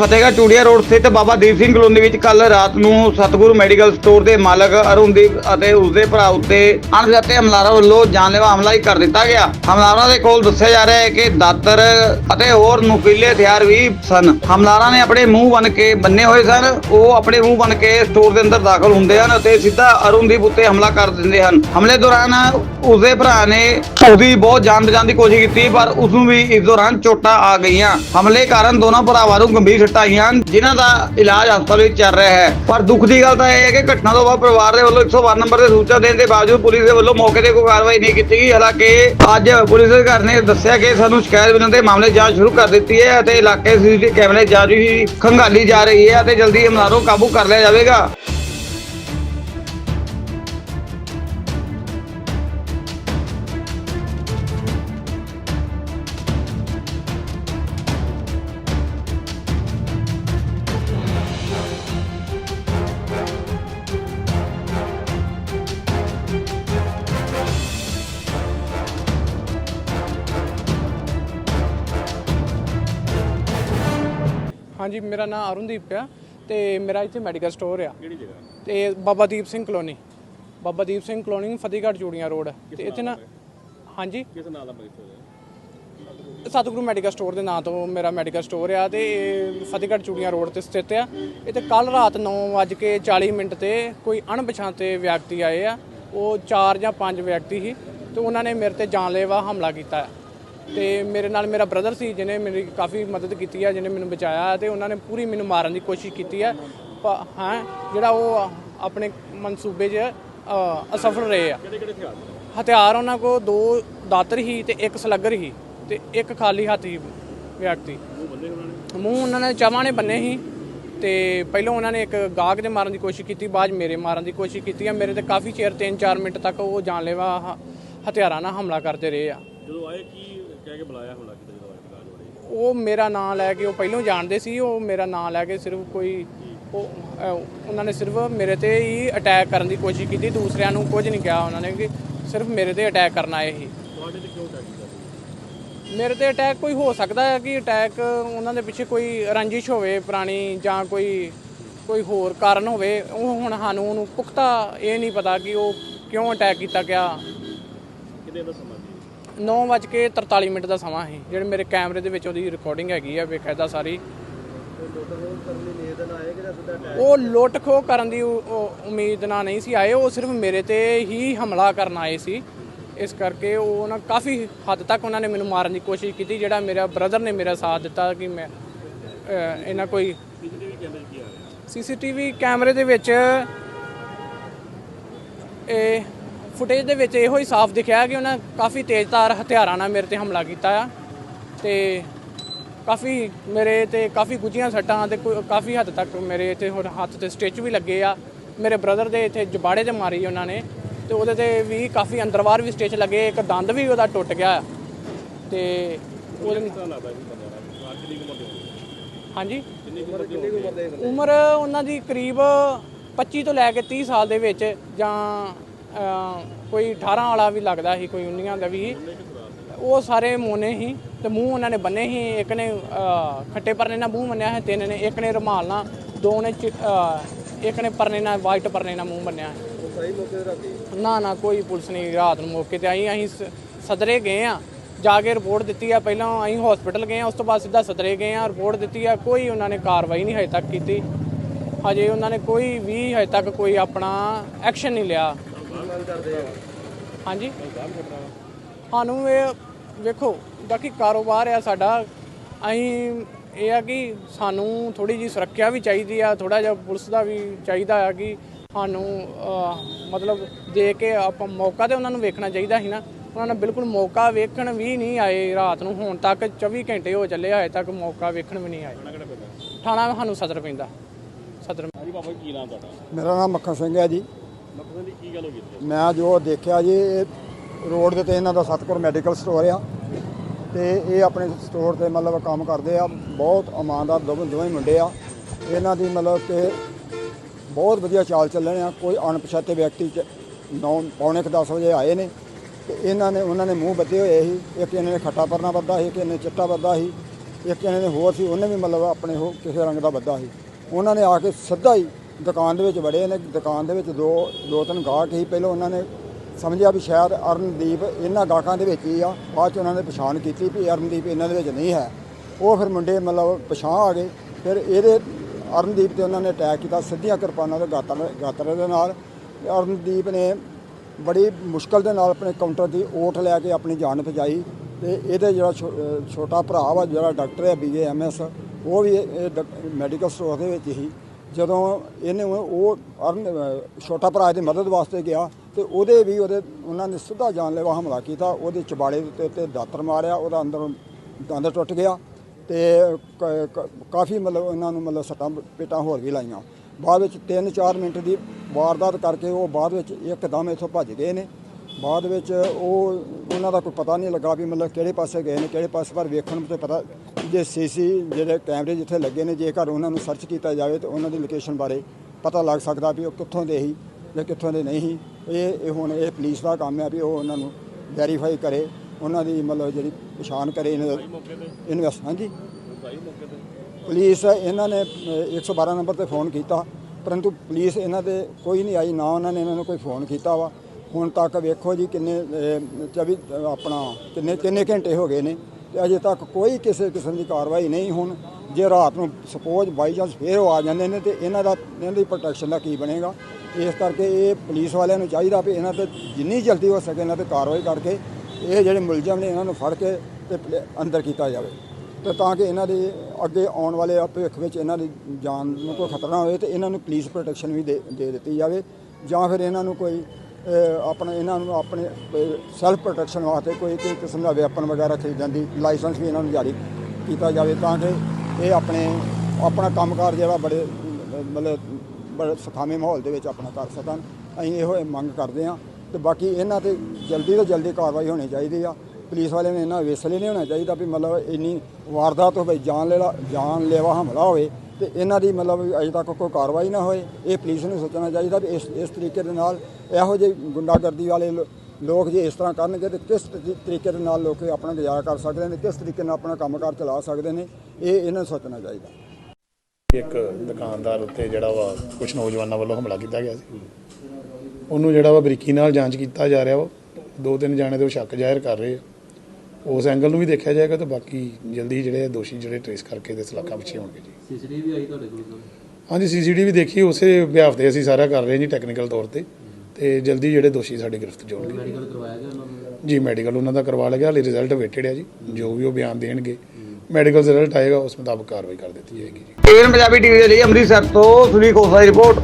Fatehgarh Churian road ਸਥਿਤ ਬਾਬਾ Deep Singh colony ਵਿੱਚ ਕੱਲ ਰਾਤ ਨੂੰ ਸਤਗੁਰੂ ਮੈਡੀਕਲ ਸਟੋਰ ਦੇ ਮਾਲਕ ਅਰੁਣਦੀਪ ਅਤੇ ਉਸਦੇ ਭਰਾ ਉੱਤੇ ਅਣਜਾਤੇ ਹਮਲਾਵਰਾਂ ਵੱਲੋਂ ਜਾਨਲੇਵਾ ਹਮਲਾ ਹੀ ਕਰ ਦਿੱਤਾ ਗਿਆ। ਹਮਲਾਵਰਾਂ ਦੇ ਕੋਲ ਦੱਸਿਆ ਜਾ ਰਿਹਾ ਹੈ ਕਿ ਦਾਤਰ ਅਤੇ ਹੋਰ ਨੁਕੀਲੇ ਹਥਿਆਰ ਵੀ ਸਨ। ਹਮਲਾਵਰਾਂ ਨੇ ਆਪਣੇ ਮੂੰਹ ਬਨ ਕੇ ਬੰਨੇ ਹੋਏ ਸਨ। ਉਹ ਆਪਣੇ ਮੂੰਹ ਬਨ ਕੇ ਸਟੋਰ ਦੇ ਅੰਦਰ ਦਾਖਲ ਹੁੰਦੇ ਹਨ ਅਤੇ ਸਿੱਧਾ ਅਰੁਣਦੀਪ ਉੱਤੇ ਹਮਲਾ ਕਰ ਦਿੰਦੇ ਹਨ। ਹਮਲੇ ਦੌਰਾਨ ਉਸਦੇ ਭਰਾ ਨੇ ਉਹਦੀ ਬਹੁਤ ਜਾਨ ਬਚਾਉਣ ਦੀ ਕੋਸ਼ਿਸ਼ ਕੀਤੀ, ਪਰ ਉਸ ਨੂੰ ਵੀ ਇਸ ਦੌਰਾਨ ਚੋਟਾਂ ਆ ਗਈਆਂ। ਹਮਲੇ ਕਾਰਨ ਦੋਨਾਂ ਭਰਾਵਾਂ ਨੂੰ ਗੰਭੀਰ ਸੱਟਾਂ ਹਨ, ਜਿਨ੍ਹਾਂ ਦਾ ਇਲਾਜ ਹਸਪਤਾਲ ਵਿੱਚ ਚੱਲ ਰਿਹਾ ਹੈ। ਪਰ ਦੁੱਖ ਦੀ ਗੱਲ ਤਾਂ ਇਹ ਹੈ ਕਿ ਘਟਨਾ ਤੋਂ ਬਾਅਦ ਪਰਿਵਾਰ ਦੇ ਵੱਲੋਂ 112 ਨੰਬਰ ਤੇ ਸੂਚਨਾ ਦੇਣ ਦੇ ਬਾਵਜੂਦ ਪੁਲਿਸ ਦੇ ਵੱਲੋਂ ਮੌਕੇ ਤੇ ਕੋਈ ਕਾਰਵਾਈ ਨਹੀਂ ਕੀਤੀ ਗਈ। ਹਾਲਾਂਕਿ ਅੱਜ ਪੁਲਿਸ ਅਧਿਕਾਰੀ ਨੇ ਦੱਸਿਆ ਕਿ ਸਾਨੂੰ ਸ਼ਿਕਾਇਤ ਮਿਲਣ ਤੇ ਮਾਮਲੇ ਜਾਂਚ ਸ਼ੁਰੂ ਕਰ ਦਿੱਤੀ ਹੈ ਅਤੇ ਇਲਾਕੇ ਸੀਸੀਟੀਵੀ ਕੈਮਰੇ ਦੀ ਜਾਂਚ ਵੀ ਖੰਗਾਲੀ ਜਾ ਰਹੀ ਹੈ ਅਤੇ ਜਲਦੀ ਹਮਲਾਵਰਾਂ ਨੂੰ ਕਾਬੂ ਕਰ ਲਿਆ ਜਾਵੇਗਾ। ਹਾਂਜੀ ਮੇਰਾ ਨਾਮ ਅਰੁਣਦੀਪ ਆ ਤੇ ਮੇਰਾ ਇੱਥੇ ਮੈਡੀਕਲ ਸਟੋਰ ਆ। ਕਿਹੜੀ ਜਗ੍ਹਾ? ਤੇ Baba Deep Singh colony. Baba Deep Singh colony Fatehgarh Churian road ਤੇ ਇੱਥੇ ਨਾ ਹਾਂਜੀ। ਕਿਸ ਨਾਂ ਦਾ ਹੋਇਆ ਸਤਿਗੁਰੂ ਮੈਡੀਕਲ ਸਟੋਰ ਦੇ ਨਾਂ ਤੋਂ ਮੇਰਾ ਮੈਡੀਕਲ ਸਟੋਰ ਆ ਤੇ ਇਹ ਫਤਿਹਗੜ੍ਹ ਚੂੜੀਆਂ ਰੋਡ ਤੇ ਸਥਿਤ ਆ। ਇੱਥੇ ਕੱਲ ਰਾਤ 9:40 ਮਿੰਟ ਤੇ ਕੋਈ ਅਣਪਛਾਤੇ ਵਿਅਕਤੀ ਆਏ ਆ। ਉਹ 4 ਜਾਂ 5 ਵਿਅਕਤੀ ਸੀ ਤੇ ਉਹਨਾਂ ਨੇ ਮੇਰੇ ਤੇ ਜਾਨਲੇਵਾ ਹਮਲਾ ਕੀਤਾ ਹੈ ਤੇ ਮੇਰੇ ਨਾਲ ਮੇਰਾ ਬ੍ਰਦਰ ਸੀ ਜਿਹਨੇ ਮੇਰੀ ਕਾਫੀ ਮਦਦ ਕੀਤੀ ਹੈ ਜਿਹਨੇ ਮੈਨੂੰ ਬਚਾਇਆ ਤੇ ਉਹਨਾਂ ਨੇ ਪੂਰੀ ਮੈਨੂੰ ਮਾਰਨ ਦੀ ਕੋਸ਼ਿਸ਼ ਕੀਤੀ ਹੈ ਹਾਂ ਜਿਹੜਾ ਉਹ ਆਪਣੇ ਮਨਸੂਬੇ 'ਚ ਅਸਫਲ ਰਹੇ ਆ। ਹਥਿਆਰ? ਉਹਨਾਂ ਕੋਲ ਦੋ ਦਾਤਰ ਹੀ ਤੇ ਇੱਕ ਸਲੱਗਰ ਹੀ ਤੇ ਇੱਕ ਖਾਲੀ ਹੱਥ ਹੀ ਵਿਅਕਤੀ। ਮੂੰਹ ਉਹਨਾਂ ਨੇ? ਚਾਵਾਂ ਨੇ ਬੰਨੇ ਸੀ ਤੇ ਪਹਿਲਾਂ ਉਹਨਾਂ ਨੇ ਇੱਕ ਗਾਹਕ ਦੇ ਮਾਰਨ ਦੀ ਕੋਸ਼ਿਸ਼ ਕੀਤੀ ਬਾਅਦ ਮੇਰੇ ਮਾਰਨ ਦੀ ਕੋਸ਼ਿਸ਼ ਕੀਤੀ ਆ। ਮੇਰੇ ਤੇ ਕਾਫੀ ਚਿਰ 3-4 ਮਿੰਟ ਤੱਕ ਉਹ ਜਾਨਲੇਵਾ ਹ- ਹਥਿਆਰਾਂ ਨਾਲ ਹਮਲਾ ਕਰਦੇ ਰਹੇ ਆ। ਜਦੋਂ ਆਏ ਕੀ ਕਹਿ ਕੇ ਬੁਲਾਇਆ ਹਮਲਾ ਕੀਤਾ ਜਦੋਂ ਆਏ ਦੁਕਾਨ ਵਾਲੇ ਉਹ ਮੇਰਾ ਨਾਂ ਲੈ ਕੇ ਉਹ ਪਹਿਲਾਂ ਜਾਣਦੇ ਸੀ ਉਹ ਮੇਰਾ ਨਾਂ ਲੈ ਕੇ ਸਿਰਫ ਕੋਈ ਉਹ ਅਹ, ਉਹਨਾਂ ਨੇ ਸਿਰਫ ਮੇਰੇ ਤੇ ਹੀ ਅਟੈਕ ਕਰਨ ਦੀ ਕੋਸ਼ਿਸ਼ ਕੀਤੀ ਦੂਸਰਿਆਂ ਨੂੰ ਕੁਝ ਨਹੀਂ ਕਿਹਾ ਉਹਨਾਂ ਨੇ ਕਿ ਸਿਰਫ ਮੇਰੇ ਤੇ ਅਟੈਕ ਕਰਨ ਆਏ ਸੀ। ਤੁਹਾਡੇ ਤੇ ਕਿਉਂ ਅਟੈਕ ਕੀਤਾ ਸੀ? ਮੇਰੇ ਤੇ ਅਟੈਕ ਕੋਈ ਹੋ ਸਕਦਾ ਹੈ ਕਿ ਅਟੈਕ ਉਹਨਾਂ ਦੇ ਪਿੱਛੇ ਕੋਈ ਰੰਜਿਸ਼ ਹੋਵੇ ਪੁਰਾਣੀ ਜਾਂ ਕੋਈ ਕੋਈ ਹੋਰ ਕਾਰਨ ਹੋਵੇ ਉਹ ਹੁਣ ਸਾਨੂੰ ਉਹਨੂੰ ਪੁਖਤਾ ਇਹ ਨਹੀਂ ਪਤਾ ਕਿ ਉਹ ਕਿਉਂ ਅਟੈਕ ਕੀਤਾ ਗਿਆ। ਕਿੰਨੇ ਦਾ ਸਮਾਂ 9:43 ਮਿੰਟ ਦਾ ਸਮਾਂ ਸੀ। ਜਿਹੜੇ ਮੇਰੇ ਕੈਮਰੇ ਦੇ ਵਿੱਚ ਉਹਦੀ ਰਿਕਾਰਡਿੰਗ ਹੈਗੀ ਆ ਬੇਕਾਇਦਾ ਸਾਰੀ। ਉਹ ਲੁੱਟ ਖੋਹ ਕਰਨ ਦੀ ਉਮੀਦ ਨਾਲ ਨਹੀਂ ਸੀ ਆਏ। ਉਹ ਸਿਰਫ ਮੇਰੇ ਤੇ ਹੀ ਹਮਲਾ ਕਰਨ ਆਏ ਸੀ। ਇਸ ਕਰਕੇ ਉਹ ਨਾ ਕਾਫੀ ਹੱਦ ਤੱਕ ਉਹਨਾਂ ਨੇ ਮੈਨੂੰ ਮਾਰਨ ਦੀ ਕੋਸ਼ਿਸ਼ ਕੀਤੀ, ਜਿਹੜਾ ਮੇਰਾ ਬ੍ਰਦਰ ਨੇ ਮੇਰਾ ਸਾਥ ਦਿੱਤਾ ਕਿ ਮੈਂ ਇਹਨਾਂ ਕੋਈ ਸੀਸੀਟੀਵੀ ਕੈਮਰੇ 'ਚ ਕੀ ਸੀਸੀਟੀਵੀ ਕੈਮਰੇ ਦੇ ਵਿੱਚ ਇਹ ਫੁਟੇਜ ਦੇ ਵਿੱਚ ਇਹੋ ਹੀ ਸਾਫ਼ ਦਿਖਿਆ ਕਿ ਉਹਨਾਂ ਕਾਫੀ ਤੇਜ਼ਧਾਰ ਹਥਿਆਰਾਂ ਨਾਲ ਮੇਰੇ ਤੇ ਹਮਲਾ ਕੀਤਾ ਆ ਤੇ ਕਾਫੀ ਮੇਰੇ ਤੇ ਕਾਫੀ ਗੁੱਝੀਆਂ ਸੱਟਾਂ ਤੇ ਕਾਫੀ ਹੱਦ ਤੱਕ ਮੇਰੇ ਇੱਥੇ ਹੁਣ ਹੱਥ ਤੇ ਸਟਿਚ ਵੀ ਲੱਗੇ ਆ। ਮੇਰੇ ਬ੍ਰਦਰ ਦੇ ਇੱਥੇ ਜਬਾੜੇ ਤੇ ਮਾਰੀ ਉਹਨਾਂ ਨੇ ਤੇ ਉਹਦੇ ਤੇ ਵੀ ਕਾਫੀ ਅੰਦਰਵਾਰ ਵੀ ਸਟਿਚ ਲੱਗੇ ਇੱਕ ਦੰਦ ਵੀ ਉਹਦਾ ਟੁੱਟ ਗਿਆ। ਆ ਤੇ ਉਹਦੇ ਲੱਗਦਾ ਹਾਂਜੀ? ਉਮਰ ਉਹਨਾਂ ਦੀ ਕਰੀਬ 25 ਤੋਂ ਲੈ ਕੇ 30 ਸਾਲ ਦੇ ਵਿੱਚ ਜਾਂ ਕੋਈ 18 ਵਾਲਾ ਵੀ ਲੱਗਦਾ ਸੀ, ਕੋਈ 19 ਦਾ ਵੀ। ਉਹ ਸਾਰੇ ਮੋਨੇ ਹੀ ਤੇ ਮੂੰਹ ਉਹਨਾਂ ਨੇ ਬੰਨੇ ਸੀ, ਇੱਕ ਨੇ ਖੱਟੇ ਪਰਨੇ ਨਾਲ ਮੂੰਹ ਬੰਨਿਆ ਹੈ ਤਿੰਨ ਨੇ, ਇੱਕ ਨੇ ਰੁਮਾਲ ਨਾਲ, ਦੋ ਨੇ ਚਿ- ਇੱਕ ਨੇ ਪਰਨੇ ਨਾਲ, ਵਾਈਟ ਪਰਨੇ ਨਾਲ ਮੂੰਹ ਬੰਨਿਆ ਹੈ ਨਾ ਨਾ, ਕੋਈ ਪੁਲਿਸ ਨਹੀਂ, ਰਾਤ ਨੂੰ ਮੌਕੇ ਤੇ ਆਈ, ਅਸੀਂ ਸ- ਸਦਰੇ ਗਏ ਆ ਜਾ ਕੇ ਰਿਪੋਰਟ ਦਿੱਤੀ ਆ, ਪਹਿਲਾਂ ਅਸੀਂ ਹਸਪੀਟਲ ਗਏ ਆ ਉਸ ਤੋਂ ਬਾਅਦ ਸਿੱਧਾ ਸਦਰੇ ਗਏ ਆ ਰਿਪੋਰਟ ਦਿੱਤੀ ਆ, ਕੋਈ ਉਹਨਾਂ ਨੇ ਕਾਰਵਾਈ ਨਹੀਂ ਹਜੇ ਤੱਕ ਕੀਤੀ। ਹਜੇ ਉਹਨਾਂ ਨੇ ਕੋਈ ਵੀ ਹਜੇ ਤੱਕ ਕੋਈ ਆਪਣਾ ਐਕਸ਼ਨ ਨਹੀਂ ਲਿਆ। ਹਾਂਜੀ। ਸਾਨੂੰ ਇਹ ਵੇਖੋ ਬਾਕੀ ਕਾਰੋਬਾਰ ਆ ਸਾਡਾ ਅਸੀਂ ਇਹ ਆ ਕਿ ਸਾਨੂੰ ਥੋੜੀ ਜੀ ਸੁਰੱਖਿਆ ਵੀ ਚਾਹੀਦੀ ਆ ਥੋੜਾ ਜਿਹਾ ਪੁਲਿਸ ਦਾ ਵੀ ਚਾਹੀਦਾ ਆ ਕਿ ਸਾਨੂੰ ਮਤਲਬ ਦੇ ਕੇ ਆਪਾਂ ਮੌਕਾ ਤੇ ਉਹਨਾਂ ਨੂੰ ਵੇਖਣਾ ਚਾਹੀਦਾ ਸੀ ਨਾ ਉਹਨਾਂ ਨੇ ਬਿਲਕੁਲ ਮੌਕਾ ਵੇਖਣ ਵੀ ਨਹੀਂ ਆਏ ਰਾਤ ਨੂੰ ਹੁਣ ਤੱਕ 24 ਘੰਟੇ ਹੋ ਚੱਲੇ ਹਜੇ ਤੱਕ ਮੌਕਾ ਵੇਖਣ ਵੀ ਨਹੀਂ ਆਏ। ਥਾਣਾ ਸਾਨੂੰ ਸਦਰ ਪੈਂਦਾ। ਸਦਰ। ਹਾਂਜੀ ਬਾਬਾ ਜੀ ਕੀ ਨਾਮ ਤੁਹਾਡਾ? ਮੇਰਾ ਨਾਮ ਮੱਖਣ ਸਿੰਘ ਹੈ ਜੀ। ਮਕਸਦ ਦੀ ਕੀ ਗੱਲ ਹੋ ਗਈ ਮੈਂ ਜੋ ਦੇਖਿਆ ਜੀ, ਇਹ ਰੋਡ ਦੇ ਤੇ ਇਹਨਾਂ ਦਾ ਸਤਗੁਰ ਮੈਡੀਕਲ ਸਟੋਰ ਆ। ਤੇ ਇਹ ਆਪਣੇ ਸਟੋਰ ਤੇ ਮਤਲਬ ਕੰਮ ਕਰਦੇ ਆ, ਬਹੁਤ ਇਮਾਨਦਾਰ ਦੋਵੇਂ ਦੋਵੇਂ ਮੁੰਡੇ ਆ। ਇਹਨਾਂ ਦੀ ਮਤਲਬ ਕਿ ਬਹੁਤ ਵਧੀਆ ਚਾਲ ਚੱਲਣ ਆ। ਕੋਈ ਅਣਪਛਾਤੇ ਵਿਅਕਤੀ ਚ ਨੌ ਪੌਣੇ ਕੁ 10 ਵਜੇ ਆਏ ਨੇ। ਤੇ ਇਹਨਾਂ ਨੇ ਉਹਨਾਂ ਨੇ ਮੂੰਹ ਬੱਧੇ ਹੋਏ ਸੀ। ਇੱਕ ਇਹਨਾਂ ਨੇ ਖੱਟਾ ਪਰਨਾ ਬੱਧਾ ਸੀ, ਇੱਕ ਇਹਨੇ ਚਿੱਟਾ ਬੱਧਾ ਸੀ। ਇੱਕ ਇਹਨਾਂ ਨੇ ਹੋਰ ਸੀ, ਉਹਨੇ ਵੀ ਮਤਲਬ ਆਪਣੇ ਉਹ ਕਿਸੇ ਰੰਗ ਦਾ ਬੱਦਾ ਸੀ। ਉਹਨਾਂ ਨੇ ਆ ਕੇ ਸਿੱਧਾ ਹੀ ਦੁਕਾਨ ਦੇ ਵਿੱਚ ਵੜੇ ਨੇ, ਦੁਕਾਨ ਦੇ ਵਿੱਚ ਦੋ ਦੋ ਤਿੰਨ ਗਾਹਕ ਸੀ। ਪਹਿਲਾਂ ਉਹਨਾਂ ਨੇ ਸਮਝਿਆ ਵੀ ਸ਼ਾਇਦ ਅਰਨਦੀਪ ਇਹਨਾਂ ਗਾਹਕਾਂ ਦੇ ਵਿੱਚ ਹੀ ਆ, ਬਾਅਦ ਚ ਉਹਨਾਂ ਨੇ ਪਛਾਣ ਕੀਤੀ ਵੀ ਅਰਨਦੀਪ ਇਹਨਾਂ ਦੇ ਵਿੱਚ ਨਹੀਂ ਹੈ। ਉਹ ਫਿਰ ਮੁੰਡੇ ਮਤਲਬ ਪਛਾਣ ਆ ਗਏ। ਫਿਰ ਇਹਦੇ ਅਰਨਦੀਪ ਤੇ ਉਹਨਾਂ ਨੇ ਅਟੈਕ ਕੀਤਾ, ਸਿੱਧੀਆਂ ਕਿਰਪਾਨਾਂ ਦੇ ਗਾਤਰ ਗਾਤਰ ਦੇ ਨਾਲ। ਅਰਨਦੀਪ ਨੇ ਬੜੀ ਮੁਸ਼ਕਲ ਦੇ ਨਾਲ ਆਪਣੇ ਕਾਊਂਟਰ ਦੀ ਓਟ ਲੈ ਕੇ ਆਪਣੀ ਜਾਨ ਬਚਾਈ ਤੇ ਇਹਦੇ ਜਿਹੜਾ ਛੋ- ਛੋਟਾ ਭਰਾ ਵਾ, ਜਿਹੜਾ ਡਾਕਟਰ ਹੈ ਬੀਏ ਐਮਐਸ ਉਹ ਵੀ ਮੈਡੀਕਲ ਸਟੋਰ ਦੇ ਵਿੱਚ ਹੀ ਜਦੋਂ ਇਹਨੇ ਉਹ ਅਰਨ ਛੋਟਾ ਭਰਾ ਦੀ ਮਦਦ ਵਾਸਤੇ ਗਿਆ ਤੇ ਉਹਦੇ ਵੀ ਉਹਦੇ ਉਹਨਾਂ ਨੇ ਸਿੱਧਾ ਜਾਨਲੇਵਾ ਹਮਲਾ ਕੀਤਾ। ਉਹਦੇ ਚਬਾੜੇ ਦੇ ਉੱਤੇ ਤੇ ਦਾਤਰ ਮਾਰਿਆ, ਉਹਦਾ ਅੰਦਰ ਦੰਦ ਟੁੱਟ ਗਿਆ ਤੇ ਕ- ਕਾਫੀ ਮਤਲਬ ਉਹਨਾਂ ਨੂੰ ਮਤਲਬ ਸੱਟਾਂ ਪੇਟਾਂ ਹੋਰ ਵੀ ਲਾਈਆਂ। ਬਾਅਦ ਵਿੱਚ 3-4 ਮਿੰਟ ਦੀ ਵਾਰਦਾਤ ਕਰਕੇ ਉਹ ਬਾਅਦ ਵਿੱਚ ਇੱਕਦਮ ਇੱਥੋਂ ਭੱਜ ਗਏ ਨੇ। ਬਾਅਦ ਵਿੱਚ ਉਹ ਉਹਨਾਂ ਦਾ ਕੋਈ ਪਤਾ ਨਹੀਂ ਲੱਗਾ ਵੀ ਮਤਲਬ ਕਿਹੜੇ ਪਾਸੇ ਗਏ ਨੇ, ਕਿਹੜੇ ਪਾਸੇ ਪਰ ਵੇਖਣ ਤੇ ਪਤਾ ਜੇ ਸੀਸੀ ਜਿਹੜੇ ਕੈਮਰੇ ਜਿੱਥੇ ਲੱਗੇ ਨੇ ਜੇਕਰ ਉਹਨਾਂ ਨੂੰ ਸਰਚ ਕੀਤਾ ਜਾਵੇ ਤਾਂ ਉਹਨਾਂ ਦੀ ਲੋਕੇਸ਼ਨ ਬਾਰੇ ਪਤਾ ਲੱਗ ਸਕਦਾ ਵੀ ਉਹ ਕਿੱਥੋਂ ਦੇ ਸੀ ਜਾਂ ਕਿੱਥੋਂ ਦੇ ਨਹੀਂ ਸੀ ਇਹ ਹੁਣ ਇਹ ਪੁਲਿਸ ਦਾ ਕੰਮ ਹੈ ਵੀ ਉਹ ਉਹਨਾਂ ਨੂੰ ਵੈਰੀਫਾਈ ਕਰੇ ਉਹਨਾਂ ਦੀ ਮਤਲਬ ਜਿਹੜੀ ਪਛਾਣ ਕਰੇ ਇਨਵੈਸਟ ਹਾਂਜੀ। ਪੁਲਿਸ ਇਹਨਾਂ ਨੇ ਅਹ, 112 ਨੰਬਰ ਤੇ ਫੋਨ ਕੀਤਾ ਪਰੰਤੂ ਪੁਲਿਸ ਇਹਨਾਂ ਦੇ ਕੋਈ ਨਹੀਂ ਆਈ ਨਾ ਉਹਨਾਂ ਨੇ ਇਹਨਾਂ ਨੂੰ ਕੋਈ ਫੋਨ ਕੀਤਾ ਵਾ। ਹੁਣ ਤੱਕ ਵੇਖੋ ਜੀ ਕਿੰਨੇ ਅਹ, 24 ਆਪਣਾ ਕਿੰਨੇ ਕਿੰਨੇ ਘੰਟੇ ਹੋ ਗਏ ਨੇ। ਤੇ ਅਜੇ ਤੱਕ ਕੋਈ ਕਿਸੇ ਕਿਸਮ ਦੀ ਕਾਰਵਾਈ ਨਹੀਂ ਹੁਣ। ਜੇ ਰਾਤ ਨੂੰ ਸਪੋਜ਼ ਬਾਈ ਚਾਂਸ ਫੇਰ ਉਹ ਆ ਜਾਂਦੇ ਨੇ ਤੇ ਇਹਨਾਂ ਦਾ ਇਹਨਾਂ ਦੀ ਪ੍ਰੋਟੈਕਸ਼ਨ ਦਾ ਕੀ ਬਣੇਗਾ? ਇਸ ਕਰਕੇ ਇਹ ਪੁਲਿਸ ਵਾਲਿਆਂ ਨੂੰ ਚਾਹੀਦਾ ਵੀ ਇਹਨਾਂ ਤੇ ਜਿੰਨੀ ਜਲਦੀ ਹੋ ਸਕੇ ਇਹਨਾਂ ਤੇ ਕਾਰਵਾਈ ਕਰਕੇ ਇਹ ਜਿਹੜੇ ਮੁਲਜ਼ਮ ਨੇ ਇਹਨਾਂ ਨੂੰ ਫੜ ਕੇ ਤੇ ਪਲੇ- ਅੰਦਰ ਕੀਤਾ ਜਾਵੇ। ਤੇ ਤਾਂ ਕਿ ਇਹਨਾਂ ਦੇ ਅੱਗੇ ਆਉਣ ਵਾਲੇ ਭਵਿੱਖ ਵਿੱਚ ਇਹਨਾਂ ਦੀ ਜਾਨ ਨੂੰ ਕੋਈ ਖਤਰਾ ਨਾ ਹੋਵੇ ਤੇ ਇਹਨਾਂ ਨੂੰ ਪੁਲਿਸ ਪ੍ਰੋਟੈਕਸ਼ਨ ਵੀ ਦੇ ਦੇ ਦਿੱਤੀ ਜਾਵੇ। ਜਾਂ ਫਿਰ ਇਹਨਾਂ ਨੂੰ ਕੋਈ ਆਪਣਾ ਇਹਨਾਂ ਨੂੰ ਆਪਣੇ ਸੈਲਫ ਪ੍ਰੋਟੈਕਸ਼ਨ ਵਾਸਤੇ ਕੋਈ ਕੋਈ ਕਿਸਮ ਦਾ ਵੈਪਨ ਵਗੈਰਾ ਖਰੀਦਣ ਦੀ ਲਾਇਸੈਂਸ ਵੀ ਇਹਨਾਂ ਨੂੰ ਜਾਰੀ ਕੀਤਾ ਜਾਵੇ ਤਾਂ ਕਿ ਇਹ ਆਪਣੇ, ਆਪਣਾ ਕੰਮਕਾਰ ਜਿਹੜਾ ਬੜੇ, ਮਤਲਬ ਬੜੇ ਸੁਖਾਵੇਂ ਮਾਹੌਲ ਦੇ ਵਿੱਚ ਆਪਣਾ ਕਰ ਸਕਣ। ਅਸੀਂ ਇਹੋ ਮੰਗ ਕਰਦੇ ਹਾਂ ਤੇ ਬਾਕੀ ਇਹਨਾਂ ਤੇ ਜਲਦੀ ਤੋਂ ਜਲਦੀ ਕਾਰਵਾਈ ਹੋਣੀ ਚਾਹੀਦੀ ਆ। ਪੁਲਿਸ ਵਾਲਿਆਂ ਨੇ ਇਹਨਾਂ ਵੇਸਲੇ ਨਹੀਂ ਹੋਣਾ ਚਾਹੀਦਾ ਵੀ ਮਤਲਬ ਇੰਨੀ ਵਾਰਦਾਤ ਹੋਵੇ ਜਾਨ ਲੈਵਾ ਜਾਨ ਲੈਵਾ ਹਮਲਾ ਹੋਵੇ ਤੇ ਇਹਨਾਂ ਦੀ ਮਤਲਬ ਅਜੇ ਤੱਕ ਕੋਈ ਕਾਰਵਾਈ ਨਾ ਹੋਏ। ਇਹ ਪੁਲਿਸ ਨੂੰ ਸੋਚਣਾ ਚਾਹੀਦਾ ਵੀ ਇਸ ਇਸ ਤਰੀਕੇ ਦੇ ਨਾਲ ਇਹੋ ਜਿਹੇ ਗੁੰਡਾਗਰਦੀ ਵਾਲੇ ਲੋ- ਲੋਕ ਜੇ ਇਸ ਤਰ੍ਹਾਂ ਕਰਨਗੇ ਤੇ ਕਿਸ ਤਰੀਕੇ ਦੇ ਨਾਲ ਲੋਕ ਆਪਣਾ ਗੁਜ਼ਾਰਾ ਕਰ ਸਕਦੇ ਨੇ, ਕਿਸ ਤਰੀਕੇ ਨਾਲ ਆਪਣਾ ਕੰਮਕਾਰ ਚਲਾ ਸਕਦੇ ਨੇ, ਇਹ ਇਹਨਾਂ ਨੂੰ ਸੋਚਣਾ ਚਾਹੀਦਾ। ਇੱਕ ਦੁਕਾਨਦਾਰ ਉੱਤੇ ਜਿਹੜਾ ਵਾ ਕੁਝ ਨੌਜਵਾਨਾਂ ਵੱਲੋਂ ਹਮਲਾ ਕੀਤਾ ਗਿਆ ਸੀ। ਉਹਨੂੰ ਜਿਹੜਾ ਵਾ ਬਰੀਕੀ ਨਾਲ ਜਾਂਚ ਕੀਤਾ ਜਾ ਰਿਹਾ ਵਾ। ਦੋ ਤਿੰਨ ਜਾਣੇ ਦੇ ਉਹ ਸ਼ੱਕ ਜ਼ਾਹਿਰ ਕਰ ਰਹੇ ਆ। ਉਸ ਐਂਗਲ ਨੂੰ ਵੀ ਦੇਖਿਆ ਜਾਏਗਾ ਤੇ ਬਾਕੀ ਜਲਦੀ ਜਿਹੜੇ ਦੋਸ਼ੀ ਜਿਹੜੇ ਟ੍ਰੇਸ ਕਰਕੇ ਦੇ ਸਲਾਖਾਂ ਪਿੱਛੇ ਹੋਣਗੇ ਜੀ। ਸੀਸੀਟੀਵੀ ਆਈ ਤੁਹਾਡੇ ਕੋਲ ਸਰ? ਹਾਂਜੀ ਸੀਸੀਟੀਵੀ ਦੇਖੀ ਉਸੇ ਵਿਆਹ ਤੇ ਅਸੀਂ ਸਾਰਾ ਕਰ ਰਹੇ ਜੀ ਟੈਕਨੀਕਲ ਤੌਰ ਤੇ। ਤੇ ਜਲਦੀ ਜਿਹੜੇ ਦੋਸ਼ੀ ਸਾਡੀ ਗ੍ਰਿਫਤ 'ਚ ਹੋਣਗੇ। ਮੈਡੀਕਲ ਕਰਵਾਇਆ ਗਿਆ ਉਹਨਾਂ ਨੂੰ? ਜੀ ਮੈਡੀਕਲ ਉਹਨਾਂ ਦਾ ਕਰਵਾ ਲਿਆ ਗਿਆ ਹਾਲੇ ਰਿਜ਼ਲਟ ਵੇਟਡ ਹੈ ਜੀ। ਜੋ ਵੀ ਉਹ ਬਿਆਨ ਦੇਣਗੇ ਮੈਡੀਕਲ ਰਿਜ਼ਲਟ ਆਏਗਾ ਉਸ ਮੁਤਾਬਕ ਕਾਰਵਾਈ ਕਰ ਦਿੱਤੀ ਜਾਏਗੀ ਜੀ। ਏਨ ਪੰਜਾਬੀ ਟੀਵੀ ਦੇ ਲਈ ਅੰਮ੍ਰਿਤਸਰ ਤੋਂ ਸੁਨੀਲ ਖੋਸਾ ਦੀ ਰਿਪੋਰਟ।